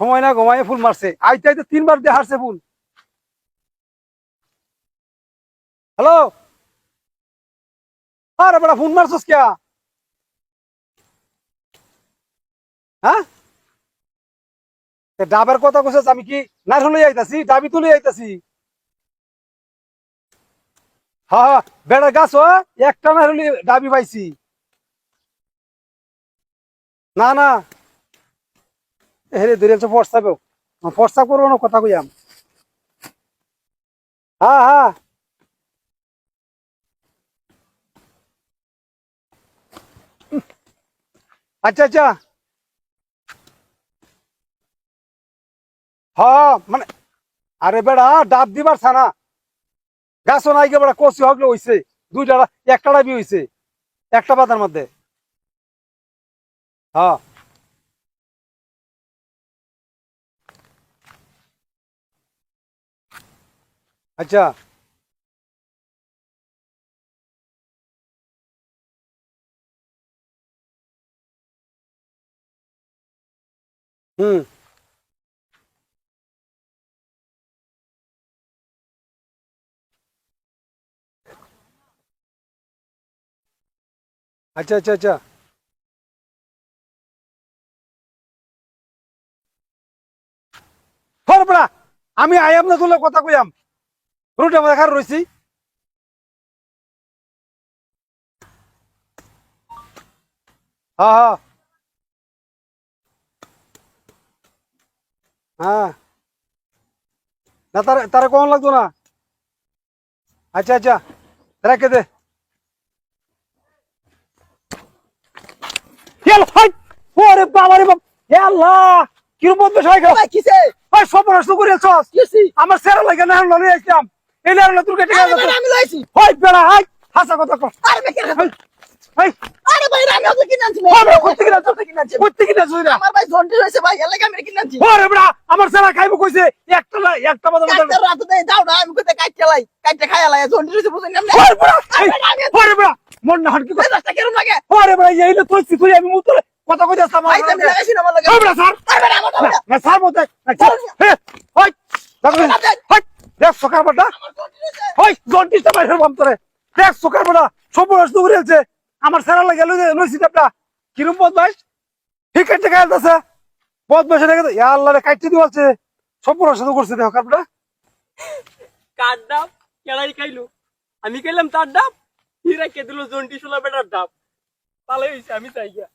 সময় না ঘুমায় ফুল মারছে। আইতে আইতে তিনবার হারছে ফুল। হ্যালো? আরে ফোন মারছস কে? হ্যাঁ? ডাবের কথা কইছস, আমি কি না শুনে যাইতাছি ডাবি তুলে যাইতাছি হ্যাঁ হ্যাঁ বেড়া গাছ একটা না হলে ডাবি পাইছি। না না। হেরে ধরে আছো ফর্সাবেও ফর্সা করব না, কথা কইয়াম হ্যাঁ হ্যাঁ আচ্ছা আচ্ছা। হ্যাঁ মানে আরে বেড়া, ডাব দিবার ছানা। গাছও নাই গে বেড়া, কচি হগলে হইছে। দুইটা একটা ডাবি হইছে। একটা পাতার মধ্যে। হ্যাঁ আচ্ছা। হুম। আচ্ছা আচ্ছা আচ্ছা। হরপড়া আমি আয়াম না তুলে কথা কইয়াম। রুটে আমাদের খার রইছি। হ্যাঁ হ্যাঁ হ্যাঁ না, তার, তারা কখন লাগতো না। আচ্ছা আচ্ছা রেখে দে। হেল হাই! ওরে বাবা রে বাবা! হে আল্লাহ! হয়ে গেল কিসে ওই কিসি আমার সেরা লাগে না কেটে গেল আমি লইছি। বেড়া হাই! হাসা কথা কর আরে বেকের হাই হাই! আরে ভাই আমি ওকে কিনে আনছি কিনে আনছি আমার ভাই জন্টি ভাই। এলাকা আমি কিনে আনছি। ওরে বেড়া আমার সেরা খাইবো কইছে একটা না একটা রাত দাও না আমি কাটতে লাই কাটতে খাইয়া লাই জন্টি বুঝেন আমি ওরে বেড়া না হাটকি এই দশটা কেরম লাগে? ওরে বেড়া এই না তুই তুই আমি মুতলে কথা কইতে আসতাম ভাই লাগাইছি না আমার লাগে। ওরে বেড়া স্যার। আরে ভাই আমার না, না স্যার মতে হে ওই দেখো দেখ সকার রয়েছে ওই জন্টিসটা বাইরে বাম তোরে দেখ সকার বাটা সব করে আছে আমার সেরা লাগে আপনা কিরম বদমাইশ। ঠিক আছে কাজ আছে বদমাইশ রেখে দে ইয়া আল্লাহ রে কাইতে দিওয়াছে সব নষ্ট করছে দেখো কারবাটা কার ডাব? কেলাই খাইলো। আমি খাইলাম তার ডাব? হিরা কে দিল জন্টি শোলা বেটার ডাব। তাহলে আমি চাই গিয়া।